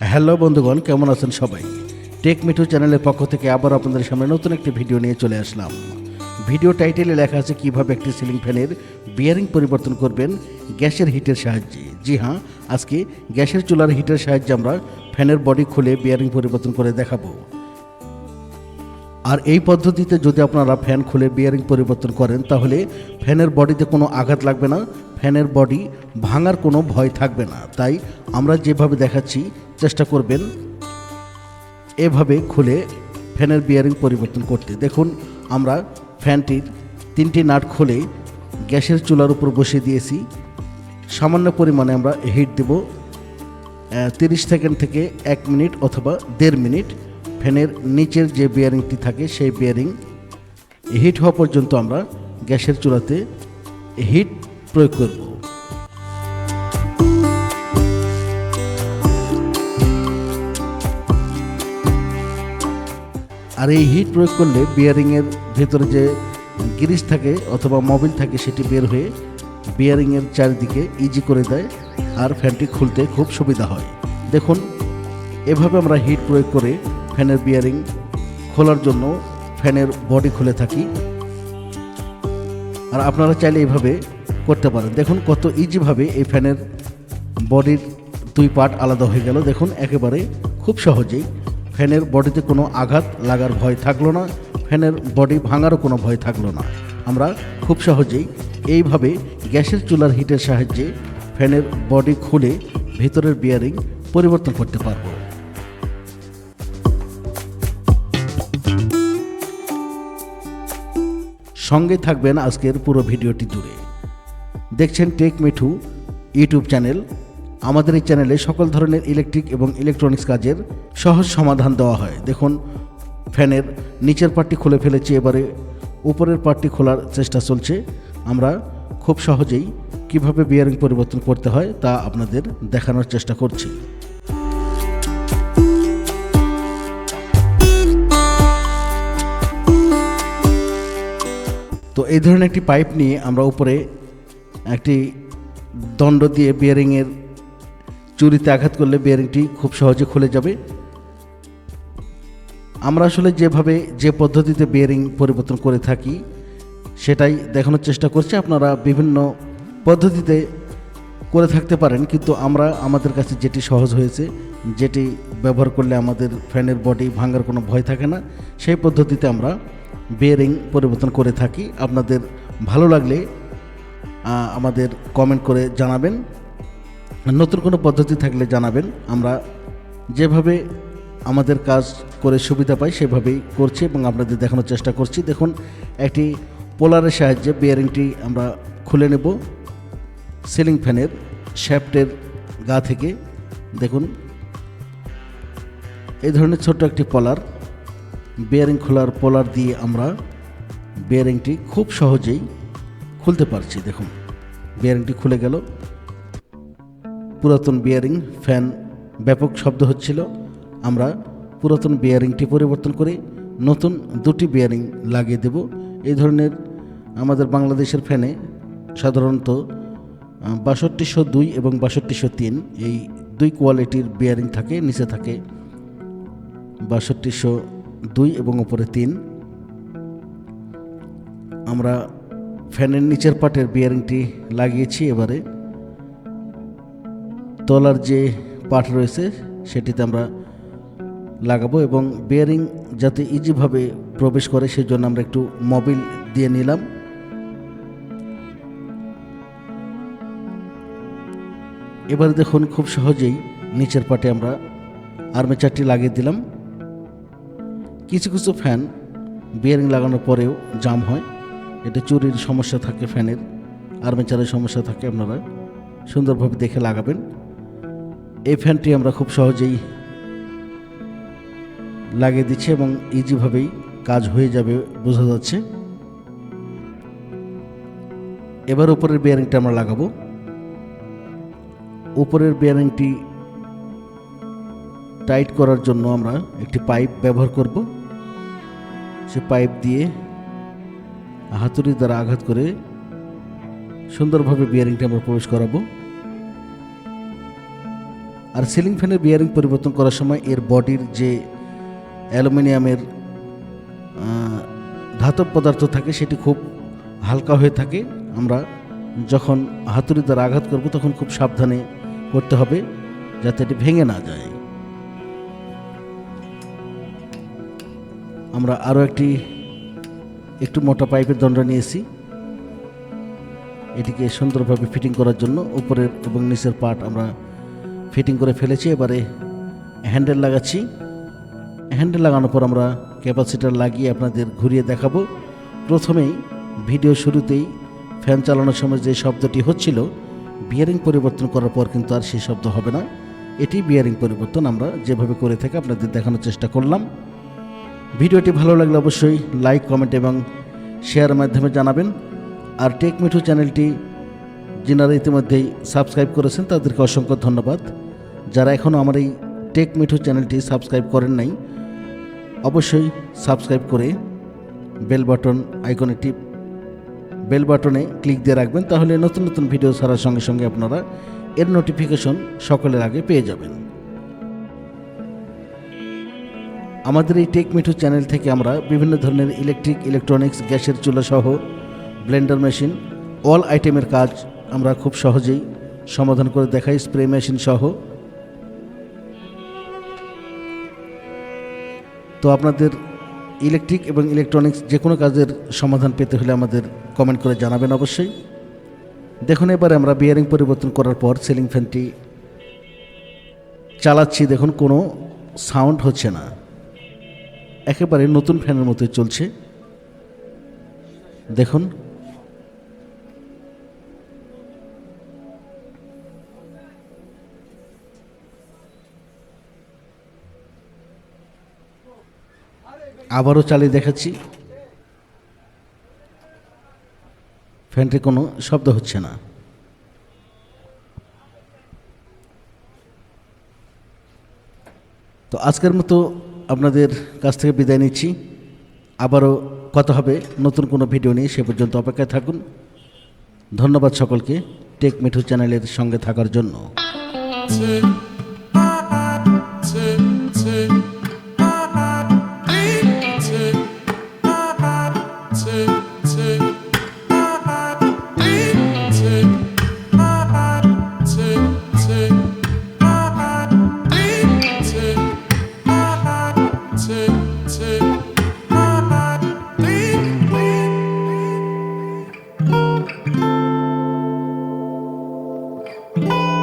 Hello বন্ধুগণ, কেমন আছেন সবাই? টেক মিঠু চ্যানেলের পক্ষ থেকে আবার আপনাদের সামনে নতুন একটি ভিডিও নিয়ে চলে আসলাম। ভিডিও টাইটেলে লেখা আছে কীভাবে একটি সিলিং ফ্যানের বিয়ারিং পরিবর্তন করবেন গ্যাসের হিটের সাহায্যে। জি হ্যাঁ আজকে গ্যাসের চুলার হিটের সাহায্যে আমরা ফ্যানের বডি খুলে বিয়ারিং পরিবর্তন করে দেখাবো। আর এই পদ্ধতিতে যদি আপনারা ফ্যান খুলে বিয়ারিং পরিবর্তন করেন, তাহলে ফ্যানের বডিতে কোনো আঘাত লাগবে না, ফ্যানের বডি ভাঙার কোনো ভয় থাকবে না। তাই আমরা যেভাবে দেখাচ্ছি, চেষ্টা করবেন এভাবে খুলে ফ্যানের বিয়ারিং পরিবর্তন করতে। দেখুন, আমরা ফ্যানটির তিনটি নাট খুলে গ্যাসের চুলার উপর বসিয়ে দিয়েছি। সামান্য পরিমাণে আমরা হিট দেব তিরিশ সেকেন্ড থেকে এক মিনিট অথবা দেড় মিনিট। ফ্যানের নিচের যে বিয়ারিংটি থাকে, সেই বিয়ারিং হিট হওয়া পর্যন্ত আমরা গ্যাসের চুলাতে হিট প্রয়োগ করব। আর এই হিট প্রয়োগ করলে বিয়ারিংয়ের ভেতরে যে গ্রিস থাকে অথবা মোবিল থাকে, সেটি বের হয়ে বিয়ারিংয়ের চারিদিকে ইজি করে দেয় আর ফ্যানটি খুলতে খুব সুবিধা হয়। দেখুন, এভাবে আমরা হিট প্রয়োগ করে ফ্যানের বিয়ারিং খোলার জন্য ফ্যানের বডি খুলে থাকি। আর আপনারা চাইলে এইভাবে করতে পারেন। দেখুন কত ইজিভাবে এই ফ্যানের বডির দুই পার্ট আলাদা হয়ে গেল। দেখুন, একেবারে খুব সহজেই ফ্যানের বডিতে কোনো আঘাত লাগার ভয় থাকল না ফ্যানের বডি ভাঙারও কোনো ভয় থাকল না। আমরা খুব সহজেই এইভাবে গ্যাসের চুলার হিটের সাহায্যে ফ্যানের বডি খুলে ভেতরের বিয়ারিং পরিবর্তন করতে পারব। সঙ্গে থাকবেন আজকের পুরো ভিডিওটি জুড়ে। দেখছেন টেক মিঠু, ইউটিউব চ্যানেল। আমাদের এই চ্যানেলে সকল ধরনের ইলেকট্রিক এবং ইলেকট্রনিক্স কাজের সহজ সমাধান দেওয়া হয়। দেখুন, ফ্যানের নিচের পার্টটি খুলে ফেলেছি এবারে, উপরের পার্টটি খোলার চেষ্টা চলছে। আমরা খুব সহজেই কীভাবে বিয়ারিং পরিবর্তন করতে হয় তা আপনাদের দেখানোর চেষ্টা করছি। তো এই ধরনের একটি পাইপ নিয়ে আমরা উপরে একটি দণ্ড দিয়ে বিয়ারিংয়ের চুরিতে আঘাত করলে বিয়ারিংটি খুব সহজে খুলে যাবে। আমরা আসলে যেভাবে যে পদ্ধতিতে বিয়ারিং পরিবর্তন করে থাকি, সেটাই দেখানোর চেষ্টা করছি। আপনারা বিভিন্ন পদ্ধতিতে করে থাকতে পারেন, কিন্তু আমরা, আমাদের কাছে যেটি সহজ হয়েছে, যেটি ব্যবহার করলে আমাদের ফ্যানের বডি ভাঙার কোনো ভয় থাকে না, সেই পদ্ধতিতে আমরা বিয়ারিং পরিবর্তন করে থাকি। আপনাদের ভালো লাগলে আমাদের কমেন্ট করে জানাবেন। নতুন কোনো পদ্ধতি থাকলে জানাবেন। আমরা যেভাবে আমাদের কাজ করে সুবিধা পাই, সেভাবেই করছি এবং আপনাদের দেখানোর চেষ্টা করছি। দেখুন, একটি পোলারের সাহায্যে বিয়ারিংটি আমরা খুলে নেব। সিলিং ফ্যানের শ্যাফটের গা থেকে। দেখুন, এই ধরনের ছোট্ট একটি পলার বিয়ারিং খোলার পোলার দিয়ে আমরা বেয়ারিংটি খুব সহজেই খুলতে পারছি, দেখুন। বিয়ারিংটি খুলে গেল। পুরাতন বিয়ারিং ফ্যান ব্যাপক শব্দ হচ্ছিল। আমরা পুরাতন বিয়ারিংটি পরিবর্তন করে নতুন দুটি বিয়ারিং লাগিয়ে দেব। এই ধরনের আমাদের বাংলাদেশের ফ্যানে সাধারণত বাষট্টিশো দুই এবং বাষট্টিশো তিন এই দুই কোয়ালিটির বিয়ারিং থাকে, নিচে থাকে বাষট্টিশো দুই এবং উপরে তিন। আমরা ফ্যানের নিচের পাটের বিয়ারিংটি লাগিয়েছি এবারে। তলার যে পাট রয়েছে, সেটিতে আমরা লাগাবো এবং বিয়ারিং যাতে ইজিভাবে প্রবেশ করে সেই জন্য আমরা একটু মোবিল দিয়ে নিলাম। এবারে দেখুন, খুব সহজেই নিচের পাটে আমরা আর্মেচারটি লাগিয়ে দিলাম। কিছু কিছু ফ্যান বিয়ারিং লাগানোর পরেও জাম হয়। এটা চুরির সমস্যা থাকে ফ্যানের আর্মেচারের সমস্যা থাকে আপনারা সুন্দরভাবে দেখে লাগাবেন। এই ফ্যানটি আমরা খুব সহজেই লাগিয়ে দিচ্ছি এবং ইজিভাবেই কাজ হয়ে যাবে বোঝা যাচ্ছে। এবার উপরের বিয়ারিংটা আমরা লাগাবো। উপরের বিয়ারিংটি টাইট করার জন্য আমরা একটি পাইপ ব্যবহার করব। সে পাইপ দিয়ে হাতুড়ি দ্বারা আঘাত করে সুন্দরভাবে বিয়ারিংটা আমরা প্রবেশ করাবো। আর সিলিং ফ্যানের বিয়ারিং পরিবর্তন করার সময় এর বডির যে অ্যালুমিনিয়ামের ধাতব পদার্থ থাকে সেটি খুব হালকা হয়ে থাকে। আমরা যখন হাতুড়ি দ্বারা আঘাত করব তখন খুব সাবধানে করতে হবে যাতে এটি ভেঙে না যায়। আমরা আরও একটি, একটু মোটা পাইপের দণ্ড নিয়েছি। এটিকে সুন্দরভাবে ফিটিং করার জন্য উপরের এবং নিচের পার্ট আমরা ফিটিং করে ফেলেছি। এবারে হ্যান্ডেল লাগাচ্ছি। হ্যান্ডেল লাগানোর পর আমরা ক্যাপাসিটার লাগিয়ে আপনাদের ঘুরিয়ে দেখাবো। প্রথমেই ভিডিও শুরুতেই ফ্যান চালানোর সময় যে শব্দটি হচ্ছিল, বিয়ারিং পরিবর্তন করার পর কিন্তু আর সেই শব্দ হবে না। এটি বিয়ারিং পরিবর্তন আমরা যেভাবে করে থাকি আপনাদের দেখানোর চেষ্টা করলাম। ভিডিওটি ভালো লাগলে অবশ্যই লাইক, কমেন্ট এবং শেয়ারের মাধ্যমে জানাবেন। আর টেক মিঠু চ্যানেলটি, যিনারা ইতিমধ্যেই সাবস্ক্রাইব করেছেন, তাদেরকে অসংখ্য ধন্যবাদ। যারা এখনও আমার এই টেক মিঠু চ্যানেলটি সাবস্ক্রাইব করেন নাই, অবশ্যই সাবস্ক্রাইব করে বেল বাটন, আইকনে টিপ, বেল বাটনে ক্লিক দিয়ে রাখবেন, তাহলে নতুন নতুন ভিডিও ছাড়ার সঙ্গে সঙ্গে আপনারা এর নোটিফিকেশন সকলের আগে পেয়ে যাবেন। আমাদের এই টেক মিঠু চ্যানেল থেকে আমরা বিভিন্ন ধরনের ইলেকট্রিক ইলেকট্রনিক্স গ্যাসের চুলা সহ ব্লেন্ডার মেশিন অল আইটেমের কাজ আমরা খুব সহজেই সমাধান করে দেখাই স্প্রে মেশিন সহ। তো আপনাদের ইলেকট্রিক এবং ইলেকট্রনিক্স যে কোনো কাজের সমাধান পেতে হলে আমাদের কমেন্ট করে জানাবেন অবশ্যই। দেখুন, এবারে আমরা বিয়ারিং পরিবর্তন করার পর সিলিং ফ্যানটি চালাচ্ছি। দেখুন, কোনো সাউন্ড হচ্ছে না। একেবারে নতুন ফ্যানের মতোই চলছে। দেখুন। আবারও চালিয়ে দেখাচ্ছি। ফ্যানটি কোনো শব্দ হচ্ছে না। তো আজকের মতো আপনাদের কাছ থেকে বিদায় নিচ্ছি। আবারও কথা হবে নতুন কোনো ভিডিও নিয়ে, সে পর্যন্ত অপেক্ষায় থাকুন। ধন্যবাদ সকলকে, টেক মিঠু চ্যানেলের সঙ্গে থাকার জন্য। Bye.